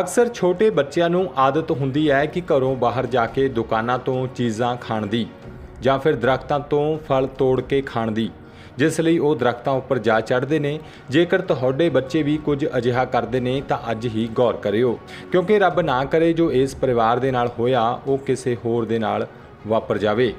ਅਕਸਰ ਛੋਟੇ ਬੱਚਿਆਂ ਨੂੰ ਆਦਤ ਹੁੰਦੀ ਹੈ ਕਿ ਘਰੋਂ ਬਾਹਰ ਜਾ ਕੇ ਦੁਕਾਨਾਂ ਤੋਂ ਚੀਜ਼ਾਂ ਖਾਣ ਦੀ, ਜਾਂ ਫਿਰ ਦਰਖਤਾਂ ਤੋਂ ਫਲ ਤੋੜ ਕੇ ਖਾਣ ਦੀ, ਜਿਸ ਲਈ ਉਹ ਦਰਖਤਾਂ ਉੱਪਰ ਜਾ ਚੜ੍ਹਦੇ ਨੇ। ਜੇਕਰ ਤੁਹਾਡੇ ਬੱਚੇ ਵੀ ਕੁਝ ਅਜਿਹਾ ਕਰਦੇ ਨੇ, ਤਾਂ ਅੱਜ ਹੀ ਗੌਰ ਕਰਿਓ, ਕਿਉਂਕਿ ਰੱਬ ਨਾ ਕਰੇ ਜੋ ਇਸ ਪਰਿਵਾਰ ਦੇ ਨਾਲ ਹੋਇਆ, ਉਹ ਕਿਸੇ ਹੋਰ ਦੇ ਨਾਲ ਵਾਪਰ ਜਾਵੇ।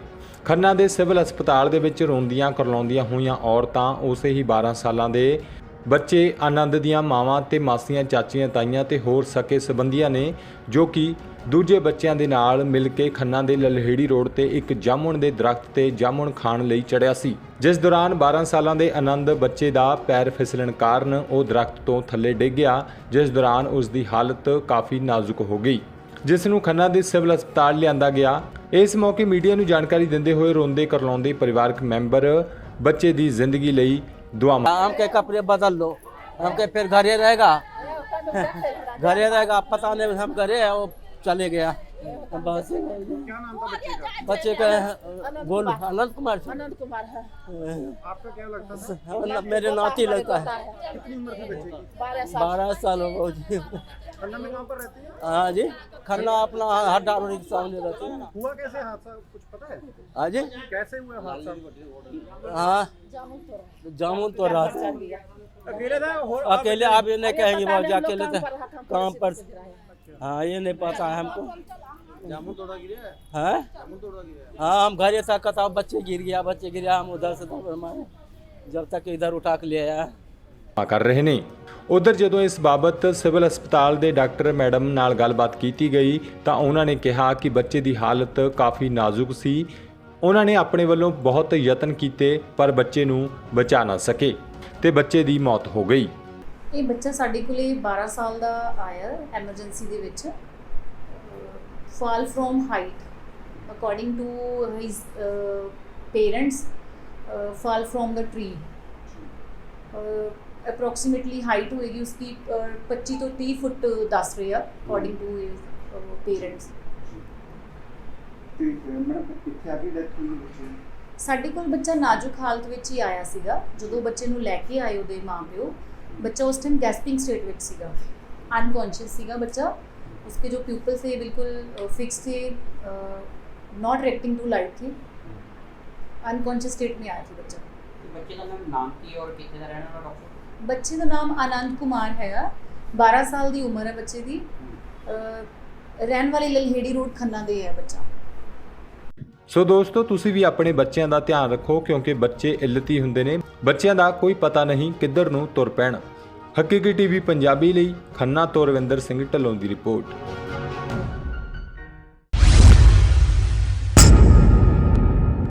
ਖੰਨਾ ਦੇ ਸਿਵਲ ਹਸਪਤਾਲ ਦੇ ਵਿੱਚ ਰੋਂਦੀਆਂ ਕਰਲਾਉਂਦੀਆਂ ਹੋਈਆਂ ਔਰਤਾਂ ਉਸੇ ਹੀ 12 ਸਾਲਾਂ ਦੇ ਬੱਚੇ ਆਨੰਦ ਦੀਆਂ ਮਾਵਾਂ ਤੇ ਮਾਸੀਆਂ, ਚਾਚੀਆਂ, ਤਾਈਆਂ ਤੇ ਹੋਰ ਸਕੇ ਸਬੰਧੀਆਂ ਨੇ, ਜੋ ਕਿ ਦੂਜੇ ਬੱਚਿਆਂ ਦੇ ਨਾਲ ਮਿਲ ਕੇ ਖੰਨਾ ਦੇ ਲਲਹੇੜੀ ਰੋਡ ਤੇ ਇੱਕ ਜਾਮੁਨ ਦੇ ਦਰਖਤ ਤੇ ਜਾਮੁਨ ਖਾਣ ਲਈ ਚੜਿਆ ਸੀ। ਜਿਸ ਦੌਰਾਨ 12 ਸਾਲਾਂ ਦੇ ਆਨੰਦ ਬੱਚੇ ਦਾ ਪੈਰ ਫਿਸਲਣ ਕਾਰਨ ਉਹ ਦਰਖਤ ਤੋਂ ਥੱਲੇ ਡਿੱਗ ਗਿਆ, ਜਿਸ ਦੌਰਾਨ ਉਸ ਦੀ ਹਾਲਤ ਕਾਫੀ ਨਾਜ਼ੁਕ ਹੋ ਗਈ। ਜਿਸ ਨੂੰ ਖੰਨਾ ਦੇ ਸਿਵਲ ਹਸਪਤਾਲ ਲਿਆਂਦਾ ਗਿਆ। ਇਸ ਮੌਕੇ ਮੀਡੀਆ ਨੂੰ ਜਾਣਕਾਰੀ ਦਿੰਦੇ ਹੋਏ ਰੋਂਦੇ ਕਰਲਾਉਂਦੇ ਪਰਿਵਾਰਕ ਮੈਂਬਰ ਬੱਚੇ ਦੀ ਜ਼ਿੰਦਗੀ ਲਈ दुआ आम हाँ, के कपड़े बदल लो। हम के फिर घरे रहेगा। घरे रहेगा पता नहीं हम घरे है वो चले गया। बच्चे का बोल अनंत कुमार अनंत कुमार है। आपका क्या लगता है? मतलब मेरे नाती लगता है। बारह साल हो गए। खन्ना में कहाँ पर रहती है? हाँ जी खन्ना अपना के सामने रहते हैं। हुआ कैसे हादसा कुछ पता है? हाँ जी। कैसे हुआ हादसा? हाँ। जामुन तो जामुन तो रात अकेले था अकेले आप ये नहीं कहेंगे हम अकेले थे। काम पर है। ये नहीं पता है हमको। जामुन तोड़ा गिरा है? हाँ? जामुन तोड़ा गिरा हाँ? हम घर था कहता बच्चे गिर गया बच्चे गिर गया हम उधर से जब तक इधर उठा के ले आया। ਕਰ ਰਹੇ ਨੇ। ਉਧਰ ਜਦੋਂ ਇਸ ਬਾਬਤ ਸਿਵਲ ਹਸਪਤਾਲ ਦੇ ਡਾਕਟਰ ਮੈਡਮ ਨਾਲ ਗੱਲਬਾਤ ਕੀਤੀ ਗਈ, ਤਾਂ ਉਹਨਾਂ ਨੇ ਕਿਹਾ ਕਿ ਬੱਚੇ ਦੀ ਹਾਲਤ ਕਾਫੀ ਨਾਜ਼ੁਕ ਸੀ। ਉਹਨਾਂ ਨੇ ਆਪਣੇ ਵੱਲੋਂ ਬਹੁਤ ਯਤਨ ਕੀਤੇ, ਪਰ ਬੱਚੇ ਨੂੰ ਬਚਾ ਨਾ ਸਕੇ ਤੇ ਬੱਚੇ ਦੀ ਮੌਤ ਹੋ ਗਈ। ਇਹ ਬੱਚਾ ਸਾਡੇ ਕੋਲੇ 12 ਸਾਲ ਦਾ ਆਇਆ, ਐਮਰਜੈਂਸੀ ਦੇ ਵਿੱਚ। Fall from height, according to his parents fall from the tree. Approximately height ਹੋਏਗੀ ਉਸकी 25 ਤੋਂ 30 ਫੁੱਟ ਦੱਸ ਰਹੇ ਆ ਅਕੋਰਡਿੰਗ ਟੂ ਪੇਰੈਂਟਸ ਸਾਡੇ ਕੋਲ ਬੱਚਾ ਨਾਜ਼ੁਕ ਹਾਲਤ ਵਿੱਚ ਹੀ ਆਇਆ ਸੀਗਾ ਜਦੋਂ ਬੱਚੇ ਨੂੰ ਲੈ ਕੇ ਆਏ ਉਹਦੇ ਮਾਪਿਓ। ਬੱਚਾ ਉਸ ਟਾਈਮ ਗੈਸਪਿੰਗ ਸਟੇਟ ਵਿੱਚ ਸੀਗਾ। ਅਨਕੌਂਸ਼ੀਅਸ ਸੀਗਾ ਬੱਚਾ। उसके जो प्यूपल्स थे बिल्कुल फिक्स थे नॉट रेक्टिंग टू लाइट थे अनकॉन्शियस स्टेट में आया था बच्चा बच्चे का नाम नाम की और कितने रहने वाला डॉक्टर ਬੱਚੇ ਦਾ ਨਾਮ ਆਨੰਦ ਕੁਮਾਰ ਹੈਗਾ। 12 ਸਾਲ ਦੀ ਉਮਰ ਹੈ ਬੱਚੇ ਦੀ। ਰਹਿਣ ਵਾਲੇ ਲਲਹੇੜੀ ਰੋਡ ਖੰਨਾ ਦੇ ਹੈ ਬੱਚਾ। ਸੋ ਦੋਸਤੋ, ਤੁਸੀਂ ਵੀ ਆਪਣੇ ਬੱਚਿਆਂ ਦਾ ਧਿਆਨ ਰੱਖੋ ਕਿਉਂਕਿ ਬੱਚੇ ਇਲਤੀ ਹੁੰਦੇ ਨੇ। ਬੱਚਿਆਂ ਦਾ ਕੋਈ ਪਤਾ ਨਹੀਂ ਕਿੱਧਰ ਨੂੰ ਤੁਰ ਪੈਣ। ਹਕੀਕੀ ਟੀਵੀ ਪੰਜਾਬੀ ਲਈ ਖੰਨਾ ਤੋਂ ਰਵਿੰਦਰ ਸਿੰਘ ਢੱਲੋਂ ਦੀ ਰਿਪੋਰਟ।